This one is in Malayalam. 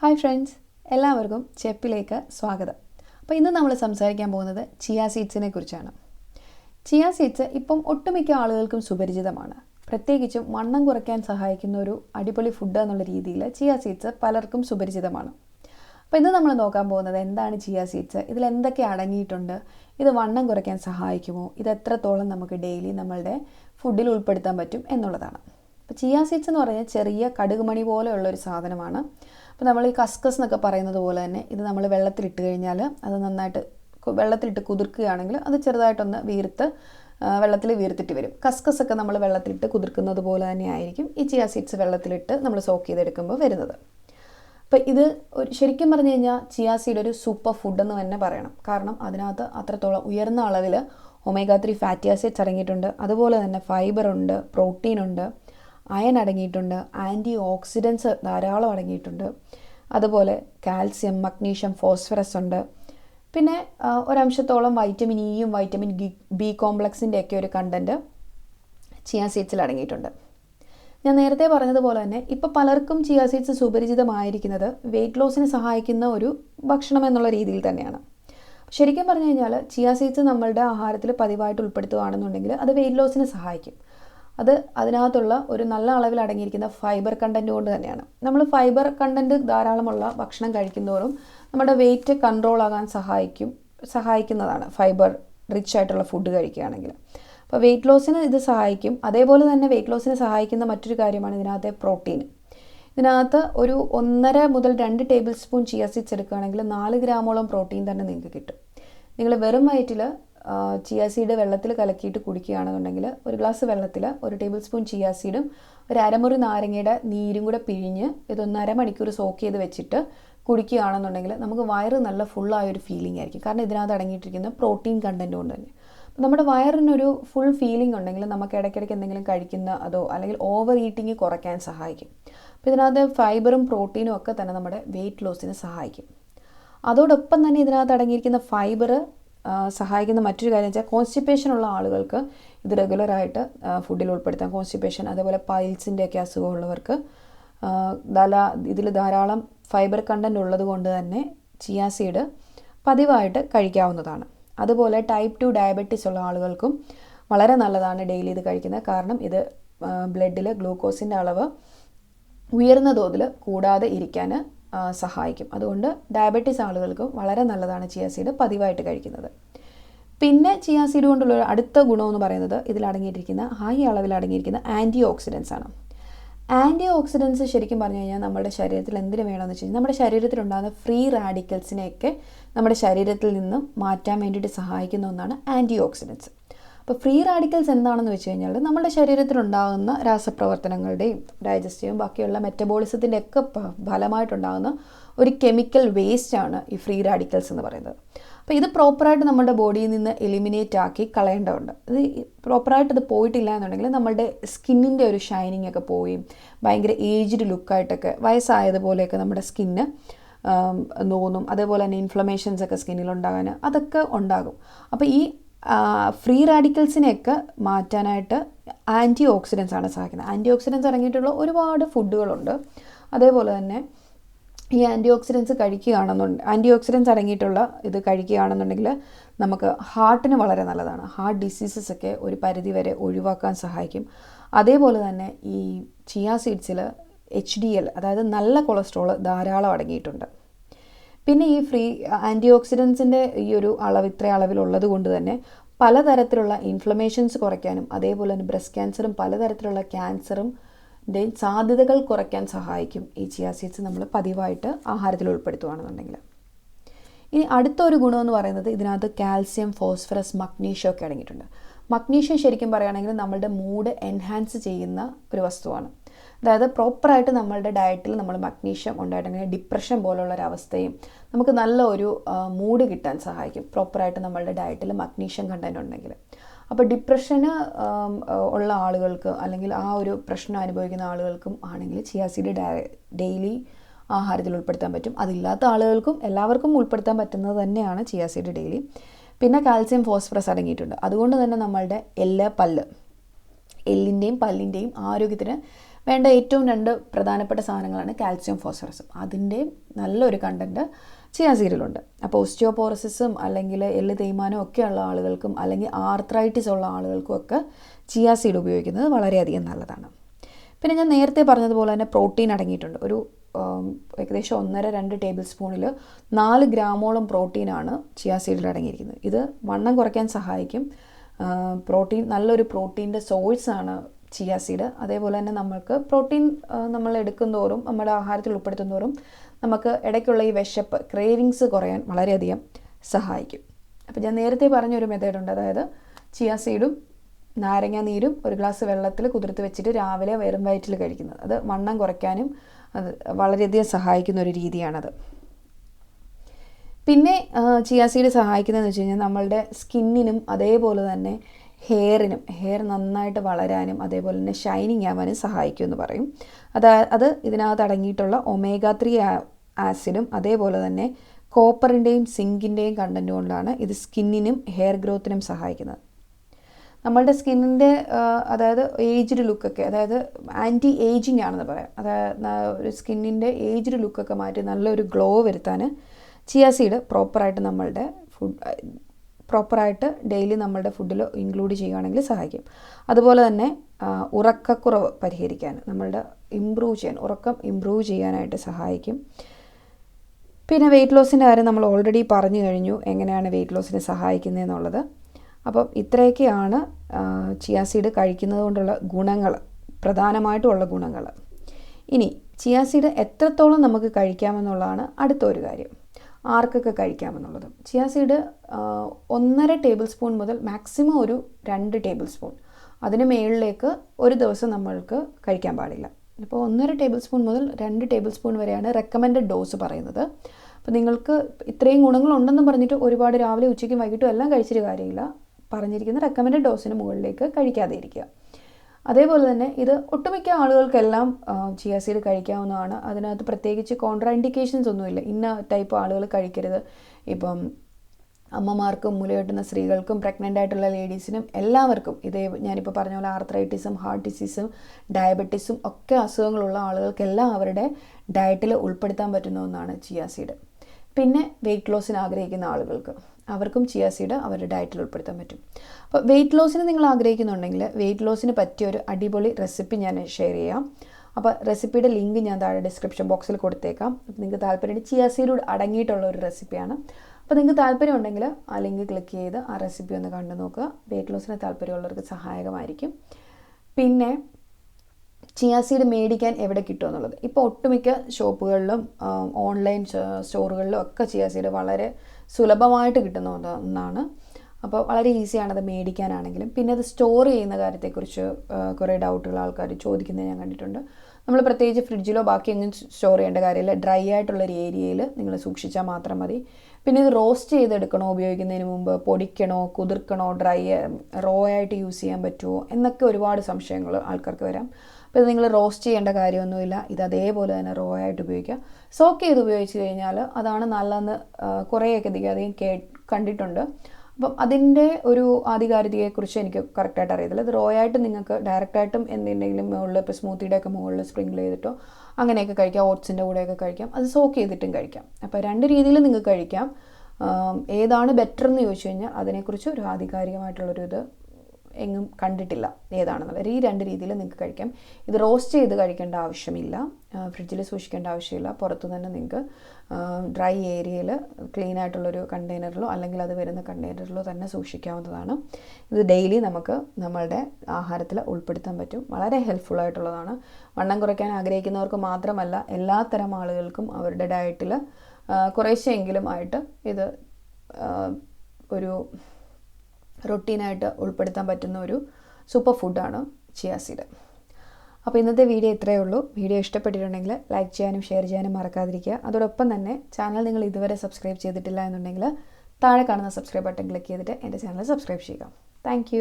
ഹായ് ഫ്രണ്ട്സ് എല്ലാവർക്കും ചെപ്പിലേക്ക് സ്വാഗതം. അപ്പോൾ ഇന്ന് നമ്മൾ സംസാരിക്കാൻ പോകുന്നത് ചിയ സീഡ്സിനെ കുറിച്ചാണ്. ചിയ സീഡ്സ് ഇപ്പം ഒട്ടുമിക്ക ആളുകൾക്കും സുപരിചിതമാണ്. പ്രത്യേകിച്ചും വണ്ണം കുറയ്ക്കാൻ സഹായിക്കുന്ന ഒരു അടിപൊളി ഫുഡ് എന്നുള്ള രീതിയിൽ ചിയ സീഡ്സ് പലർക്കും സുപരിചിതമാണ്. അപ്പോൾ ഇന്ന് നമ്മൾ നോക്കാൻ പോകുന്നത് എന്താണ് ചിയ സീഡ്സ് ഇതിൽ എന്തൊക്കെ അടങ്ങിയിട്ടുണ്ട് ഇത് വണ്ണം കുറയ്ക്കാൻ സഹായിക്കുമോ ഇത് എത്രത്തോളം നമുക്ക് ഡെയിലി നമ്മളുടെ ഫുഡിൽ ഉൾപ്പെടുത്താൻ പറ്റും എന്നുള്ളതാണ്. അപ്പോൾ ചിയ സീഡ്സ് എന്ന് പറഞ്ഞാൽ ചെറിയ കടുകുമണി പോലെയുള്ള ഒരു സാധനമാണ്. അപ്പോൾ നമ്മൾ ഈ കസ്കസ് എന്നൊക്കെ പറയുന്നത് പോലെ തന്നെ ഇത് നമ്മൾ വെള്ളത്തിലിട്ട് കഴിഞ്ഞാൽ അത് നന്നായിട്ട് വെള്ളത്തിലിട്ട് കുതിർക്കുകയാണെങ്കിൽ അത് ചെറുതായിട്ടൊന്ന് വീർത്ത് വെള്ളത്തിൽ വീർത്തിട്ട് വരും. കസ്കസ് ഒക്കെ നമ്മൾ വെള്ളത്തിലിട്ട് കുതിർക്കുന്നത് പോലെ തന്നെ ആയിരിക്കും ഈ ചിയ സീഡ്സ് വെള്ളത്തിലിട്ട് നമ്മൾ സോക്ക് ചെയ്തെടുക്കുമ്പോൾ വരുന്നത്. അപ്പോൾ ഇത് ഒരു ശരിക്കും പറഞ്ഞു കഴിഞ്ഞാൽ ചിയാ സീഡ് ഒരു സൂപ്പർ ഫുഡ് എന്ന് തന്നെ പറയണം. കാരണം അതിനകത്ത് അത്രത്തോളം ഉയർന്ന അളവിൽ ഒമേഗ ത്രീ ഫാറ്റി ആസിഡ്സ് അടങ്ങിയിട്ടുണ്ട് അതുപോലെ തന്നെ ഫൈബർ ഉണ്ട് പ്രോട്ടീൻ ഉണ്ട്. അയൺ അടങ്ങിയിട്ടുണ്ട് ആന്റി ഓക്സിഡൻസ് ധാരാളം അടങ്ങിയിട്ടുണ്ട്. അതുപോലെ കാൽസ്യം മഗ്നീഷ്യം ഫോസ്ഫറസ് ഉണ്ട്. പിന്നെ ഒരംശത്തോളം വൈറ്റമിൻ ഇയും വൈറ്റമിൻ ബി കോംപ്ലക്സിന്റെ ഒക്കെ ഒരു കണ്ടന്റ് ചിയാ സീഡ്സിൽ അടങ്ങിയിട്ടുണ്ട്. ഞാൻ നേരത്തെ പറഞ്ഞതുപോലെ തന്നെ ഇപ്പോൾ പലർക്കും ചിയാ സീഡ്സ് സുപരിചിതമായിരിക്കുന്നത് വെയിറ്റ് ലോസിന് സഹായിക്കുന്ന ഒരു ഭക്ഷണം എന്നുള്ള രീതിയിൽ തന്നെയാണ്. ശരിക്കും പറഞ്ഞു കഴിഞ്ഞാൽ ചിയ സീഡ്സ് നമ്മളുടെ ആഹാരത്തിൽ പതിവായിട്ട് ഉൾപ്പെടുത്തുകയാണെന്നുണ്ടെങ്കിൽ അത് വെയിറ്റ് ലോസിന് സഹായിക്കും. അത് അതിനകത്തുള്ള ഒരു നല്ല അളവിൽ അടങ്ങിയിരിക്കുന്ന ഫൈബർ കണ്ടന്റ് കൊണ്ട് തന്നെയാണ്. നമ്മൾ ഫൈബർ കണ്ടന്റ് ധാരാളമുള്ള ഭക്ഷണം കഴിക്കുന്നതോറും നമ്മുടെ വെയിറ്റ് കൺട്രോൾ ആകാൻ സഹായിക്കും സഹായിക്കുന്നതാണ് ഫൈബർ റിച്ച് ആയിട്ടുള്ള ഫുഡ് കഴിക്കുകയാണെങ്കിൽ. അപ്പോൾ വെയിറ്റ് ലോസിന് ഇത് സഹായിക്കും. അതേപോലെ തന്നെ വെയിറ്റ് ലോസിന് സഹായിക്കുന്ന മറ്റൊരു കാര്യമാണ് ഇതിനകത്തെ പ്രോട്ടീൻ ഇതിനകത്ത് ഒരു ഒന്നര മുതൽ രണ്ട് ടേബിൾ സ്പൂൺ ചിയ സീഡ്സ് എടുക്കുകയാണെങ്കിൽ നാല് ഗ്രാമോളം പ്രോട്ടീൻ തന്നെ നിങ്ങൾക്ക് കിട്ടും. നിങ്ങൾ വെറും വയറ്റിൽ ചിയ സീഡ് വെള്ളത്തിൽ കലക്കിയിട്ട് കുടിക്കുകയാണെന്നുണ്ടെങ്കിൽ ഒരു ഗ്ലാസ് വെള്ളത്തിൽ ഒരു ടേബിൾ സ്പൂൺ ചിയ സീഡും ഒരു അരമുറി നാരങ്ങയുടെ നീരും കൂടെ പിഴിഞ്ഞ് ഇതൊന്ന് അരമണിക്കൂർ സോക്ക് ചെയ്ത് വെച്ചിട്ട് കുടിക്കുകയാണെന്നുണ്ടെങ്കിൽ നമുക്ക് വയറ് നല്ല ഫുള്ളായ ഒരു ഫീലിംഗ് ആയിരിക്കും. കാരണം ഇതിനകത്ത് അടങ്ങിയിട്ടിരിക്കുന്ന പ്രോട്ടീൻ കണ്ടന്റ് കൊണ്ട് തന്നെ. നമ്മുടെ വയറിനൊരു ഫുൾ ഫീലിംഗ് ഉണ്ടെങ്കിൽ നമുക്ക് ഇടയ്ക്കിടയ്ക്ക് എന്തെങ്കിലും കഴിക്കുന്ന അതോ അല്ലെങ്കിൽ ഓവർ ഈറ്റിംഗ് കുറയ്ക്കാൻ സഹായിക്കും. അപ്പോൾ ഇതിനകത്ത് ഫൈബറും പ്രോട്ടീനും ഒക്കെ തന്നെ നമ്മുടെ വെയിറ്റ് ലോസിന് സഹായിക്കും. അതോടൊപ്പം തന്നെ ഇതിനകത്ത് അടങ്ങിയിരിക്കുന്ന ഫൈബർ സഹായിക്കുന്ന മറ്റൊരു കാര്യം വെച്ചാൽ കോൺസ്റ്റിപ്പേഷൻ ഉള്ള ആളുകൾക്ക് ഇത് റെഗുലറായിട്ട് ഫുഡിൽ ഉൾപ്പെടുത്താം. കോൺസ്റ്റിപ്പേഷൻ അതേപോലെ പൈൽസിന്റെ ഒക്കെ അസുഖമുള്ളവർക്ക് ധാരാ ഇതിൽ ധാരാളം ഫൈബർ കണ്ടന്റ് ഉള്ളത് കൊണ്ട് തന്നെ ചിയ സീഡ് പതിവായിട്ട് കഴിക്കാവുന്നതാണ്. അതുപോലെ ടൈപ്പ് ടു ഡയബറ്റീസ് ഉള്ള ആളുകൾക്കും വളരെ നല്ലതാണ് ഡെയിലി ഇത് കഴിക്കുന്നത്. കാരണം ഇത് ബ്ലഡിൽ ഗ്ലൂക്കോസിന്റെ അളവ് ഉയർന്ന തോതിൽ കൂടാതെ ഇരിക്കാൻ സഹായിക്കും. അതുകൊണ്ട് ഡയബറ്റീസ് ആളുകൾക്കും വളരെ നല്ലതാണ് ചിയ സീഡ് പതിവായിട്ട് കഴിക്കുന്നത്. പിന്നെ ചിയ സീഡ് കൊണ്ടുള്ള അടുത്ത ഗുണമെന്ന് പറയുന്നത് ഇതിൽ അടങ്ങിയിരിക്കുന്ന ഹൈ അളവിൽ അടങ്ങിയിരിക്കുന്ന ആന്റി ഓക്സിഡൻസ് ആണ്. ആന്റി ഓക്സിഡൻസ് ശരിക്കും പറഞ്ഞു കഴിഞ്ഞാൽ നമ്മുടെ ശരീരത്തിൽ എന്തിനു വേണമെന്ന് വെച്ച് കഴിഞ്ഞാൽ നമ്മുടെ ശരീരത്തിലുണ്ടാകുന്ന ഫ്രീ റാഡിക്കൽസിനെയൊക്കെ നമ്മുടെ ശരീരത്തിൽ നിന്നും മാറ്റാൻ വേണ്ടിയിട്ട് സഹായിക്കുന്ന ഒന്നാണ് ആന്റി ഓക്സിഡൻസ് അപ്പോൾ ഫ്രീ റാഡിക്കൽസ് എന്താണെന്ന് വെച്ച് കഴിഞ്ഞാൽ നമ്മുടെ ശരീരത്തിലുണ്ടാകുന്ന രാസപ്രവർത്തനങ്ങളുടെയും ഡൈജസ്റ്റീവും ബാക്കിയുള്ള മെറ്റബോളിസത്തിന്റെ ഒക്കെ ഫലമായിട്ടുണ്ടാകുന്ന ഒരു കെമിക്കൽ വേസ്റ്റാണ് ഈ ഫ്രീ റാഡിക്കൽസ് എന്ന് പറയുന്നത്. അപ്പോൾ ഇത് പ്രോപ്പറായിട്ട് നമ്മുടെ ബോഡിയിൽ നിന്ന് എലിമിനേറ്റ് ആക്കി കളയേണ്ടതുണ്ട്. ഇത് പ്രോപ്പറായിട്ട് ഇത് പോയിട്ടില്ല എന്നുണ്ടെങ്കിൽ നമ്മുടെ സ്കിന്നിന്റെ ഒരു ഷൈനിങ് ഒക്കെ പോയി ഭയങ്കര ഏജ്ഡ് ലുക്കായിട്ടൊക്കെ വയസ്സായതുപോലെയൊക്കെ നമ്മുടെ സ്കിന്ന് തോന്നും. അതേപോലെ തന്നെ ഇൻഫ്ലമേഷൻസ് ഒക്കെ സ്കിന്നിൽ ഉണ്ടാകാൻ അതൊക്കെ ഉണ്ടാകും. അപ്പോൾ ഈ ഫ്രീ റാഡിക്കൽസിനെയൊക്കെ മാറ്റാനായിട്ട് ആന്റി ഓക്സിഡൻസ് ആണ് സഹായിക്കുന്നത്. ആന്റി ഓക്സിഡൻസ് അടങ്ങിയിട്ടുള്ള ഒരുപാട് ഫുഡുകളുണ്ട് അതേപോലെ തന്നെ ഈ ആന്റി ഓക്സിഡൻസ് കഴിക്കുകയാണെന്നുണ്ട് ആന്റി ഓക്സിഡൻസ് അടങ്ങിയിട്ടുള്ള ഇത് കഴിക്കുകയാണെന്നുണ്ടെങ്കിൽ നമുക്ക് ഹാർട്ടിന് വളരെ നല്ലതാണ്. ഹാർട്ട് ഡിസീസസ് ഒക്കെ ഒരു പരിധി വരെ ഒഴിവാക്കാൻ സഹായിക്കും. അതേപോലെ തന്നെ ഈ ചിയ സീഡ്സിൽ എച്ച് ഡി എൽ അതായത് നല്ല കൊളസ്ട്രോൾ ധാരാളം അടങ്ങിയിട്ടുണ്ട്. പിന്നെ ഈ ഫ്രീ ആന്റി ഓക്സിഡൻസിന്റെ ഈ ഒരു അളവ് ഇത്ര അളവിലുള്ളത് കൊണ്ട് തന്നെ പലതരത്തിലുള്ള ഇൻഫ്ലമേഷൻസ് കുറയ്ക്കാനും അതേപോലെ തന്നെ ബ്രസ്റ്റ് ക്യാൻസറും പലതരത്തിലുള്ള ക്യാൻസറും സാധ്യതകൾ കുറയ്ക്കാൻ സഹായിക്കും ഈ ചിയാസീഡ്സ് നമ്മൾ പതിവായിട്ട് ആഹാരത്തിൽ ഉൾപ്പെടുത്തുകയാണെന്നുണ്ടെങ്കിൽ ഇനി അടുത്ത ഒരു ഗുണമെന്ന് പറയുന്നത് ഇതിനകത്ത് കാൽസ്യം ഫോസ്ഫറസ് മഗ്നീഷ്യം ഒക്കെ അടങ്ങിയിട്ടുണ്ട്. മഗ്നീഷ്യം ശരിക്കും പറയുകയാണെങ്കിൽ നമ്മളുടെ മൂഡ് എൻഹാൻസ് ചെയ്യുന്ന ഒരു വസ്തുവാണ്. അതായത് പ്രോപ്പറായിട്ട് നമ്മളുടെ ഡയറ്റിൽ നമ്മൾ മഗ്നീഷ്യം ഉണ്ടായിട്ടുണ്ടെങ്കിൽ ഡിപ്രഷൻ പോലുള്ള ഒരു നമുക്ക് നല്ല ഒരു മൂഡ് കിട്ടാൻ സഹായിക്കും. പ്രോപ്പറായിട്ട് നമ്മളുടെ ഡയറ്റിൽ മഗ്നീഷ്യം കണ്ടന്റ് ഉണ്ടെങ്കിൽ. അപ്പോൾ ഡിപ്രഷന് ഉള്ള ആളുകൾക്ക് അല്ലെങ്കിൽ ആ ഒരു പ്രശ്നം അനുഭവിക്കുന്ന ആളുകൾക്കും ആണെങ്കിൽ ചിയാസിഡ് ഡെയിലി ആഹാരത്തിൽ ഉൾപ്പെടുത്താൻ പറ്റും. അതില്ലാത്ത ആളുകൾക്കും എല്ലാവർക്കും ഉൾപ്പെടുത്താൻ പറ്റുന്നത് തന്നെയാണ് ചിയാസിഡ് ഡെയിലി പിന്നെ കാൽസ്യം ഫോസ്ഫറസ് അടങ്ങിയിട്ടുണ്ട്. അതുകൊണ്ട് തന്നെ നമ്മളുടെ എല്ല് പല്ല്. എല്ലിന്റെയും പല്ലിന്റെയും ആരോഗ്യത്തിന് വേണ്ട ഏറ്റവും രണ്ട് പ്രധാനപ്പെട്ട സാധനങ്ങളാണ് കാൽസ്യം ഫോസ്ഫറസും അതിന്റെ നല്ലൊരു കണ്ടന്റ് ചിയാ സീഡിലുണ്ട് അപ്പോൾ ഓസ്റ്റിയോപോറസിസും അല്ലെങ്കിൽ എല്ല് തേയ്മാനം ഒക്കെ ഉള്ള ആളുകൾക്കും അല്ലെങ്കിൽ ആർത്രൈറ്റിസ് ഉള്ള ആളുകൾക്കും ഒക്കെ ചിയാ സീഡ് ഉപയോഗിക്കുന്നത് വളരെയധികം നല്ലതാണ്. പിന്നെ ഞാൻ നേരത്തെ പറഞ്ഞതുപോലെ തന്നെ പ്രോട്ടീൻ അടങ്ങിയിട്ടുണ്ട്. ഒരു ഏകദേശം ഒന്നര രണ്ട് ടേബിൾ സ്പൂണിൽ നാല് ഗ്രാമോളം പ്രോട്ടീനാണ് ചിയാ സീഡിൽ അടങ്ങിയിരിക്കുന്നത്. ഇത് വണ്ണം കുറയ്ക്കാൻ സഹായിക്കും. പ്രോട്ടീൻ നല്ലൊരു പ്രോട്ടീന്റെ സോഴ്സാണ് ചിയാ സീഡ് അതേപോലെ തന്നെ നമ്മൾക്ക് പ്രോട്ടീൻ നമ്മൾ എടുക്കുന്തോറും നമ്മുടെ ആഹാരത്തിൽ ഉൾപ്പെടുത്തുന്തോറും നമുക്ക് ഇടയ്ക്കുള്ള ഈ വിശപ്പ് ക്രേവിങ്സ് കുറയാൻ വളരെയധികം സഹായിക്കും. അപ്പോൾ ഞാൻ നേരത്തെ പറഞ്ഞൊരു മെത്തേഡുണ്ട് അതായത് ചിയ സീഡും നാരങ്ങ നീരും ഒരു ഗ്ലാസ് വെള്ളത്തിൽ കുതിർത്ത് വെച്ചിട്ട് രാവിലെ വെറും വയറ്റിൽ കഴിക്കുന്നത്. അത് വണ്ണം കുറയ്ക്കാനും അത് വളരെയധികം സഹായിക്കുന്ന ഒരു രീതിയാണത്. പിന്നെ ചിയാ സീഡ് സഹായിക്കുന്നതെന്ന് വെച്ച് കഴിഞ്ഞാൽ നമ്മളുടെ സ്കിന്നിനും അതേപോലെ തന്നെ ഹെയറിനും ഹെയർ നന്നായിട്ട് വളരാനും അതേപോലെ തന്നെ ഷൈനിങ് ആവാനും സഹായിക്കും എന്ന് പറയും. അത് അത് ഇതിനകത്ത് അടങ്ങിയിട്ടുള്ള ഒമേഗ ത്രീ ആസിഡും അതേപോലെ തന്നെ കോപ്പറിന്റെയും സിങ്കിന്റെയും കണ്ടന്റ് കൊണ്ടാണ് ഇത് സ്കിന്നിനും ഹെയർ ഗ്രോത്തിനും സഹായിക്കുന്നത്. നമ്മളുടെ സ്കിന്നിന്റെ അതായത് ഏജ്ഡ് ലുക്കൊക്കെ അതായത് ആന്റി ഏജിങ് ആണെന്ന് പറയാം. അതായത് ഒരു സ്കിന്നിന്റെ ഏജ്ഡ് ലുക്കൊക്കെ മാറ്റി നല്ലൊരു ഗ്ലോ വരുത്താൻ ചിയാസീഡ് പ്രോപ്പറായിട്ട് നമ്മളുടെ ഫുഡ് പ്രോപ്പറായിട്ട് ഡെയിലി നമ്മളുടെ ഫുഡിൽ ഇൻക്ലൂഡ് ചെയ്യുകയാണെങ്കിൽ സഹായിക്കും. അതുപോലെ തന്നെ ഉറക്കക്കുറവ് പരിഹരിക്കാൻ നമ്മളുടെ ഇമ്പ്രൂവ് ചെയ്യാൻ ഉറക്കം ഇമ്പ്രൂവ് ചെയ്യാനായിട്ട് സഹായിക്കും. പിന്നെ വെയിറ്റ് ലോസിന്റെ കാര്യം നമ്മൾ ഓൾറെഡി പറഞ്ഞു കഴിഞ്ഞു എങ്ങനെയാണ് വെയിറ്റ് ലോസിനെ സഹായിക്കുന്നതെന്നുള്ളത് അപ്പം ഇത്രയൊക്കെയാണ് ചിയാ സീഡ് കഴിക്കുന്നത് കൊണ്ടുള്ള ഗുണങ്ങൾ പ്രധാനമായിട്ടുള്ള ഗുണങ്ങൾ. ഇനി ചിയാ സീഡ് എത്രത്തോളം നമുക്ക് കഴിക്കാമെന്നുള്ളതാണ് അടുത്തൊരു കാര്യം. ആർക്കൊക്കെ കഴിക്കാമെന്നുള്ളത്. ചിയാ സീഡ് ഒന്നര ടേബിൾ സ്പൂൺ മുതൽ മാക്സിമം ഒരു രണ്ട് ടേബിൾ സ്പൂൺ അതിന് മേളിലേക്ക് ഒരു ദിവസം നമ്മൾക്ക് കഴിക്കാൻ പാടില്ല. ഇപ്പോൾ ഒന്നര ടേബിൾ സ്പൂൺ മുതൽ രണ്ട് ടേബിൾ സ്പൂൺ വരെയാണ് റെക്കമെൻഡഡ് ഡോസ് പറയുന്നത്. അപ്പോൾ നിങ്ങൾക്ക് ഇത്രയും ഗുണങ്ങളുണ്ടെന്ന് പറഞ്ഞിട്ട് ഒരുപാട് രാവിലെ ഉച്ചയ്ക്കും വൈകിട്ടും എല്ലാം കഴിച്ചിട്ട് കാര്യമില്ല. പറഞ്ഞിരിക്കുന്ന റെക്കമെൻഡഡ് ഡോസിന് മുകളിലേക്ക് കഴിക്കാതെ ഇരിക്കുക. അതേപോലെ തന്നെ ഇത് ഒട്ടുമിക്ക ആളുകൾക്കെല്ലാം ചിയ സീഡ് കഴിക്കാവുന്നതാണ്. അതിനകത്ത് പ്രത്യേകിച്ച് കോൺട്രാ ഇൻഡിക്കേഷൻസ് ഒന്നുമില്ല. ഇന്ന ടൈപ്പ് ആളുകൾ കഴിക്കരുത്. ഇപ്പം അമ്മമാർക്കും മുലയൂട്ടുന്ന സ്ത്രീകൾക്കും പ്രഗ്നന്റ് ആയിട്ടുള്ള ലേഡീസിനും എല്ലാവർക്കും ഇതേ ഞാനിപ്പോൾ പറഞ്ഞ പോലെ ആർത്രൈറ്റിസും ഹാർട്ട് ഡിസീസും ഡയബറ്റീസും ഒക്കെ അസുഖങ്ങളുള്ള ആളുകൾക്കെല്ലാം അവരുടെ ഡയറ്റിൽ ഉൾപ്പെടുത്താൻ പറ്റുന്ന ഒന്നാണ് ചിയാ പിന്നെ വെയിറ്റ് ലോസിന് ആഗ്രഹിക്കുന്ന ആളുകൾക്ക്. അവർക്കും ചിയാ സീഡ് അവരുടെ ഡയറ്റിൽ ഉൾപ്പെടുത്താൻ പറ്റും. അപ്പോൾ വെയിറ്റ് ലോസിന് നിങ്ങൾ ആഗ്രഹിക്കുന്നുണ്ടെങ്കിൽ വെയിറ്റ് ലോസിന് പറ്റിയ ഒരു അടിപൊളി റെസിപ്പി ഞാൻ ഷെയർ ചെയ്യാം. അപ്പോൾ റെസിപ്പിയുടെ ലിങ്ക് ഞാൻ താഴെ ഡിസ്ക്രിപ്ഷൻ ബോക്സിൽ കൊടുത്തേക്കാം. നിങ്ങൾക്ക് താല്പര്യം ചിയാ സീഡ് അടങ്ങിയിട്ടുള്ള ഒരു റെസിപ്പിയാണ് അപ്പോൾ നിങ്ങൾക്ക് താല്പര്യം ഉണ്ടെങ്കിൽ ആ ലിങ്ക് ക്ലിക്ക് ചെയ്ത് ആ റെസിപ്പി ഒന്ന് കണ്ടു നോക്കുക വെയിറ്റ് ലോസിന് താല്പര്യമുള്ളവർക്ക് സഹായകമായിരിക്കും. പിന്നെ ചിയാ സീഡ് മേടിക്കാൻ എവിടെ കിട്ടുക എന്നുള്ളത് ഇപ്പോൾ ഒട്ടുമിക്ക ഷോപ്പുകളിലും ഓൺലൈൻ സ്റ്റോറുകളിലും ഒക്കെ ചിയാ സീഡ് വളരെ സുലഭമായിട്ട് കിട്ടുന്ന ഒന്നാണ്. അപ്പോൾ വളരെ ഈസിയാണ് അത് മേടിക്കാനാണെങ്കിലും. പിന്നെ അത് സ്റ്റോർ ചെയ്യുന്ന കാര്യത്തെക്കുറിച്ച് കുറേ ഡൗട്ടുകൾ ആൾക്കാർ ചോദിക്കുന്നത് ഞാൻ കണ്ടിട്ടുണ്ട്. നമ്മൾ പ്രത്യേകിച്ച് ഫ്രിഡ്ജിലോ ബാക്കി എങ്ങും സ്റ്റോർ ചെയ്യേണ്ട കാര്യമില്ല. ഡ്രൈ ആയിട്ടുള്ളൊരു ഏരിയയിൽ നിങ്ങൾ സൂക്ഷിച്ചാൽ മാത്രം മതി. പിന്നെ ഇത് റോസ്റ്റ് ചെയ്തെടുക്കണോ ഉപയോഗിക്കുന്നതിന് മുമ്പ് പൊടിക്കണോ കുതിർക്കണോ ഡ്രൈ റോ ആയിട്ട് യൂസ് ചെയ്യാൻ പറ്റുമോ എന്നൊക്കെ ഒരുപാട് സംശയങ്ങൾ ആൾക്കാർക്ക് വരാം. അപ്പോൾ ഇത് നിങ്ങൾ റോസ്റ്റ് ചെയ്യേണ്ട കാര്യമൊന്നുമില്ല. ഇത് അതേപോലെ തന്നെ റോ ആയിട്ട് ഉപയോഗിക്കുക. സോക്ക് ചെയ്ത് ഉപയോഗിച്ച് കഴിഞ്ഞാൽ അതാണ് നല്ലതെന്ന് കുറേയൊക്കെ അധികം അധികം കേ കണ്ടിട്ടുണ്ട്. അപ്പം അതിന്റെ ഒരു ആധികാരികതയെക്കുറിച്ച് എനിക്ക് കറക്റ്റായിട്ട് അറിയത്തില്ല. ഇത് റോ ആയിട്ട് നിങ്ങൾക്ക് ഡയറക്റ്റായിട്ടും എന്തെങ്കിലും മുകളിൽ ഇപ്പോൾ സ്മൂത്തിയുടെ ഒക്കെ മുകളിൽ സ്പ്രിങ്കിൾ ചെയ്തിട്ടോ അങ്ങനെയൊക്കെ കഴിക്കാം. ഓട്സിന്റെ കൂടെയൊക്കെ കഴിക്കാം. അത് സോക്ക് ചെയ്തിട്ടും കഴിക്കാം. അപ്പോൾ രണ്ട് രീതിയിൽ നിങ്ങൾക്ക് കഴിക്കാം. ഏതാണ് ബെറ്റർ എന്ന് ചോദിച്ചു കഴിഞ്ഞാൽ അതിനെക്കുറിച്ച് ഒരു ആധികാരികമായിട്ടുള്ളൊരു ഇത് എങ്ങും കണ്ടിട്ടില്ല ഏതാണെന്നുള്ളത്. ഈ രണ്ട് രീതിയിൽ നിങ്ങൾക്ക് കഴിക്കാം. ഇത് റോസ്റ്റ് ചെയ്ത് കഴിക്കേണ്ട ആവശ്യമില്ല. ഫ്രിഡ്ജിൽ സൂക്ഷിക്കേണ്ട ആവശ്യമില്ല. പുറത്തു തന്നെ നിങ്ങൾക്ക് ഡ്രൈ ഏരിയയിൽ ക്ലീൻ ആയിട്ടുള്ളൊരു കണ്ടെയ്നറിലോ അല്ലെങ്കിൽ അത് വരുന്ന കണ്ടെയ്നറിലോ തന്നെ സൂക്ഷിക്കാവുന്നതാണ്. ഇത് ഡെയിലി നമുക്ക് നമ്മളുടെ ആഹാരത്തിൽ ഉൾപ്പെടുത്താൻ പറ്റും. വളരെ ഹെൽപ്ഫുൾ ആയിട്ടുള്ളതാണ്. വണ്ണം കുറയ്ക്കാൻ ആഗ്രഹിക്കുന്നവർക്ക് മാത്രമല്ല എല്ലാത്തരം ആളുകൾക്കും അവരുടെ ഡയറ്റിൽ കുറേശ്ശെങ്കിലും ആയിട്ട് ഇത് ഒരു റൊട്ടീനായിട്ട് ഉൾപ്പെടുത്താൻ പറ്റുന്ന ഒരു സൂപ്പർ ഫുഡാണ് ചിയാസീഡ് അപ്പോൾ ഇന്നത്തെ വീഡിയോ ഇത്രയേ ഉള്ളൂ. വീഡിയോ ഇഷ്ടപ്പെട്ടിട്ടുണ്ടെങ്കിൽ ലൈക്ക് ചെയ്യാനും ഷെയർ ചെയ്യാനും മറക്കാതിരിക്കുക. അതോടൊപ്പം തന്നെ ചാനൽ നിങ്ങൾ ഇതുവരെ സബ്സ്ക്രൈബ് ചെയ്തിട്ടില്ല എന്നുണ്ടെങ്കിൽ താഴെ കാണുന്ന സബ്സ്ക്രൈബ് ബട്ടൺ ക്ലിക്ക് ചെയ്തിട്ട് എന്റെ ചാനൽ സബ്സ്ക്രൈബ് ചെയ്യുക. താങ്ക്